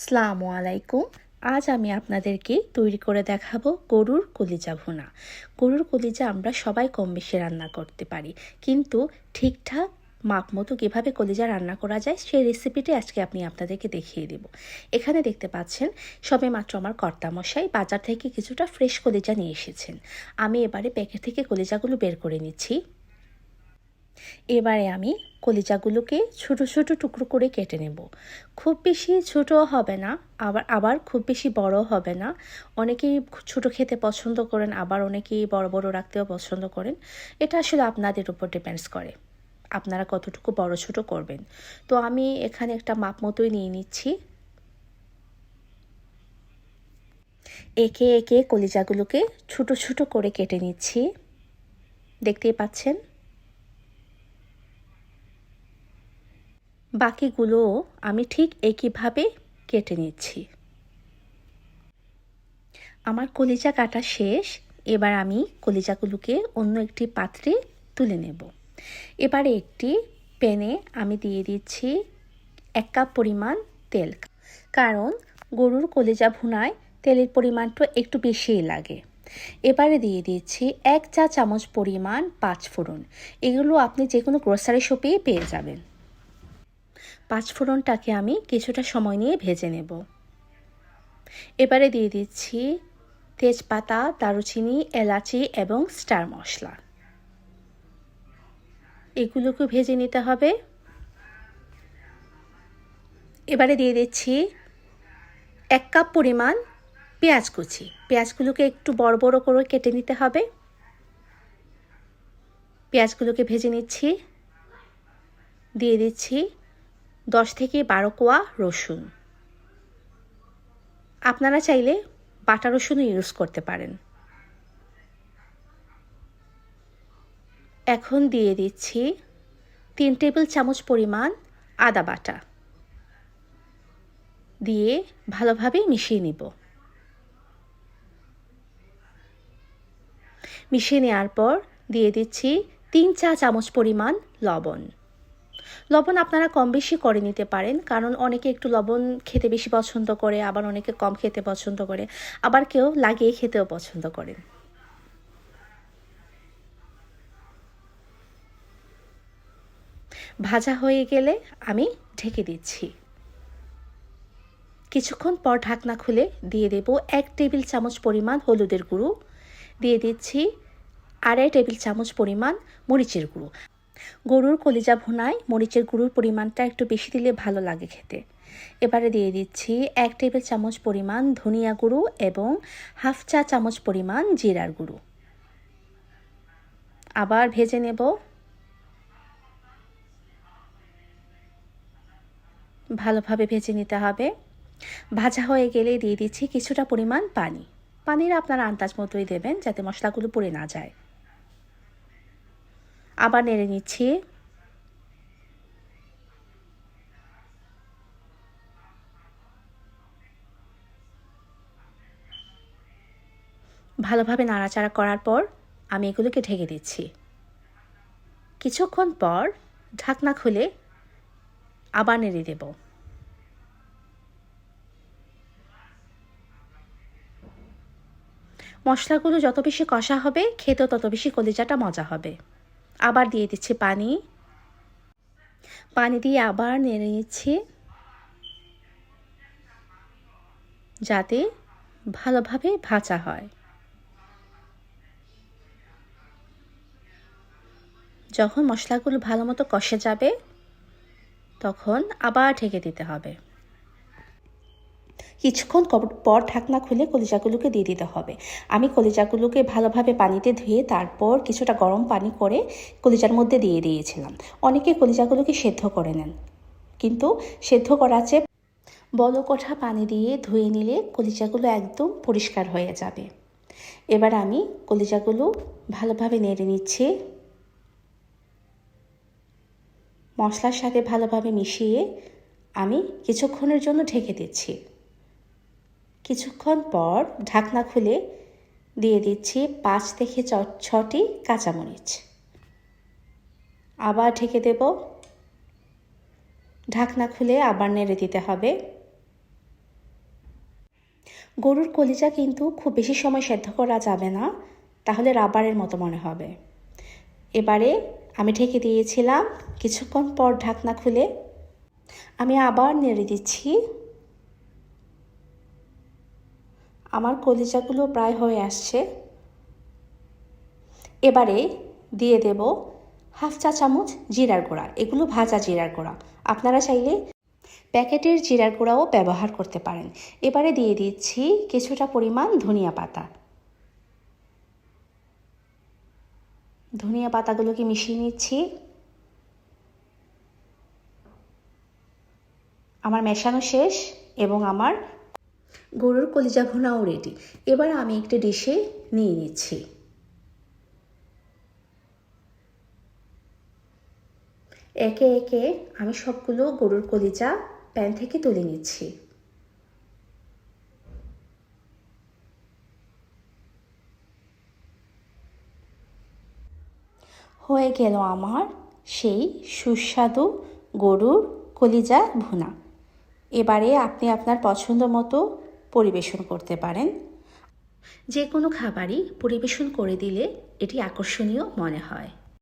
আসসালামু আলাইকুম। আজ আমি আপনাদেরকে তৈরি করে দেখাবো গরুর কলিজা ভুনা। গরুর কলিজা আমরা সবাই কম বেশি রান্না করতে পারি। কিন্তু ঠিকঠাক মাপ মতো কীভাবে কলিজা রান্না করা যায় সেই রেসিপিটি আজকে আপনি আপনাদেরকে দেখিয়ে দেব। এখানে দেখতে পাচ্ছেন সবে মাত্র আমার কর্তামশাই বাজার থেকে কিছুটা ফ্রেশ কলিজা নিয়ে এসেছেন। আমি এবারে প্যাকেট থেকে কলিজাগুলো বের করে নিচ্ছি। এবারে আমি কলিজাগুলোকে ছোট ছোট টুকরো করে কেটে নেব। খুব বেশি ছোট হবে না, আবার আবার খুব বেশি বড় হবে না। অনেকেই ছোট খেতে পছন্দ করেন, আবার অনেকেই বড় বড় রাখতেও পছন্দ করেন। এটা আসলে আপনাদের উপর ডিপেন্ডস করে। আপনারা কতটুকু বড় ছোট করবেন। তো আমি এখানে একটা মাপ মতোই নিয়ে নিচ্ছি। একে একে কলিজাগুলোকে ছোট ছোট করে কেটে নিচ্ছি। দেখতেই পাচ্ছেন? বাকিগুলোও আমি ঠিক একইভাবে কেটে নিচ্ছি। আমার কলিজা কাটা শেষ, এবার আমি কলিজাগুলোকে অন্য একটি পাত্রে তুলে নেব। এবারে একটি প্যানে আমি দিয়ে দিচ্ছি এক কাপ পরিমাণ তেল, কারণ গরুর কলিজা ভুনায় তেলের পরিমাণটা একটু বেশিই লাগে। এবারে দিয়ে দিচ্ছি এক চা চামচ পরিমাণ পাঁচ ফোড়ন এগুলো আপনি যে কোনো গ্রোসারি শপেই পেয়ে যাবেন। পাঁচফোড়নটাকে আমি কিছুটা সময় নিয়ে ভেজে নেব। এবারে দিয়ে দিচ্ছি তেজপাতা, দারুচিনি, এলাচি এবং স্টার মশলা। এগুলোকে ভেজে নিতে হবে। এবারে দিয়ে দিচ্ছি এক কাপ পরিমাণ পেঁয়াজ কুচি। পেঁয়াজগুলোকে একটু বড় বড় করে কেটে নিতে হবে। পেঁয়াজগুলোকে ভেজে নিচ্ছি। দিয়ে দিচ্ছি দশ থেকে বারো কোয়া রসুন। আপনারা চাইলে বাটা রসুনও ইউজ করতে পারেন। এখন দিয়ে দিচ্ছি তিন টেবিল চামচ পরিমাণ আদা বাটা। দিয়ে ভালোভাবে মিশিয়ে নিব। মিশিয়ে নেওয়ার পর দিয়ে দিচ্ছি তিন চা চামচ পরিমাণ লবণ। লবণ আপনারা কম বেশি করে নিতে পারেন, কারণ অনেকে একটু লবণ খেতে বেশি পছন্দ করে, আবার অনেকে কম খেতে পছন্দ করে, আবার কেউ লাগিয়ে খেতেও পছন্দ করেন। ভাজা হয়ে গেলে আমি ঢেকে দিচ্ছি। কিছুক্ষণ পর ঢাকনা খুলে দিয়ে দেব এক টেবিল চামচ পরিমাণ হলুদের গুঁড়ো, দিয়ে দিচ্ছি আড়াই টেবিল চামচ পরিমাণ মরিচের গুঁড়ো। গরুর কলিজা ভুনায় মরিচের গুঁড়োর পরিমাণটা একটু বেশি দিলে ভালো লাগে খেতে। এবারে দিয়ে দিচ্ছি এক টেবিল চামচ পরিমাণ ধনিয়া গুঁড়ো এবং হাফ চা চামচ পরিমাণ জিরার গুঁড়ো। আবার ভেজে নেব। ভালোভাবে ভেজে নিতে হবে। ভাজা হয়ে গেলে দিয়ে দিচ্ছি কিছুটা পরিমাণ পানি। পানির আপনারা আন্দাজ মতোই দেবেন যাতে মশলাগুলো পুড়ে না যায়। আবার নেড়ে নিচ্ছি। ভালোভাবে নাড়াচাড়া করার পর আমি এগুলোকে ঢেকে দিচ্ছি। কিছুক্ষণ পর ঢাকনা খুলে আবার নেড়ে দেব। মশলাগুলো যত বেশি কষা হবে, খেতেও তত বেশি কলিজাটা মজা হবে। আবার দিয়ে দিচ্ছি পানি। পানি দিয়ে আবার নেড়ে নিচ্ছি। যাতে ভালোভাবে ভাজা হয়। যখন মশলাগুলো ভালো মতো কষে যাবে, তখন আবার ঢেকে দিতে হবে। কিছুক্ষণ পর ঢাকনা খুলে কলিজাগুলোকে দিয়ে দিতে হবে। আমি কলিজাগুলোকে ভালোভাবে পানিতে ধুয়ে তারপর কিছুটা গরম পানি করে কলিজার মধ্যে দিয়ে দিয়েছিলাম। অনেকে কলিজাগুলোকে সেদ্ধ করে নেন। কিন্তু সেদ্ধ করা চেয়ে বলকোঠা পানি দিয়ে ধুয়ে নিলে কলিজাগুলো একদম পরিষ্কার হয়ে যাবে। এবার আমি কলিজাগুলো ভালোভাবে নেড়ে নিচ্ছি। মশলার সাথে ভালোভাবে মিশিয়ে আমি কিছুক্ষণের জন্য ঢেকে দিচ্ছি। কিছুক্ষণ পর ঢাকনা খুলে দিয়ে দিচ্ছি পাঁচ থেকে ছটি কাঁচামরিচ। আবার ঢেকে দেব। ঢাকনা খুলে আবার নেড়ে দিতে হবে। গরুর কলিজা কিন্তু খুব বেশি সময় সেদ্ধ করা যাবে না, তাহলে রাবারের মতো মনে হবে। এবারে আমি ঢেকে দিয়েছিলাম, কিছুক্ষণ পর ঢাকনা খুলে আমি আবার নেড়ে দিচ্ছি আমার কলিজাগুলো প্রায় হয়ে আসছে। এবারে দিয়ে দেব হাফ চা চামচ জিরার গুঁড়া। এগুলো ভাজা জিরার গুঁড়া। আপনারা চাইলে প্যাকেটের জিরার গুঁড়াও ব্যবহার করতে পারেন। এবারে দিয়ে দিচ্ছি কিছুটা পরিমাণ ধনিয়া পাতা। ধনিয়া পাতাগুলোকে মিশিয়ে নিচ্ছি। আমার মেশানো শেষ এবং আমার গরুর কলিজা ভুনাও রেডি এবার আমি একটি ডিশে নিয়ে নিচ্ছি। একে একে আমি সবগুলো গরুর কলিজা প্যান থেকে তুলে নিচ্ছি। হয়ে গেল আমার সেই সুস্বাদু গরুর কলিজা ভুনা। এবারে আপনি আপনার পছন্দ মতো পরিবেশন করতে পারেন। যে কোনো খাবারই পরিবেশন করে দিলে এটি আকর্ষণীয় মনে হয়।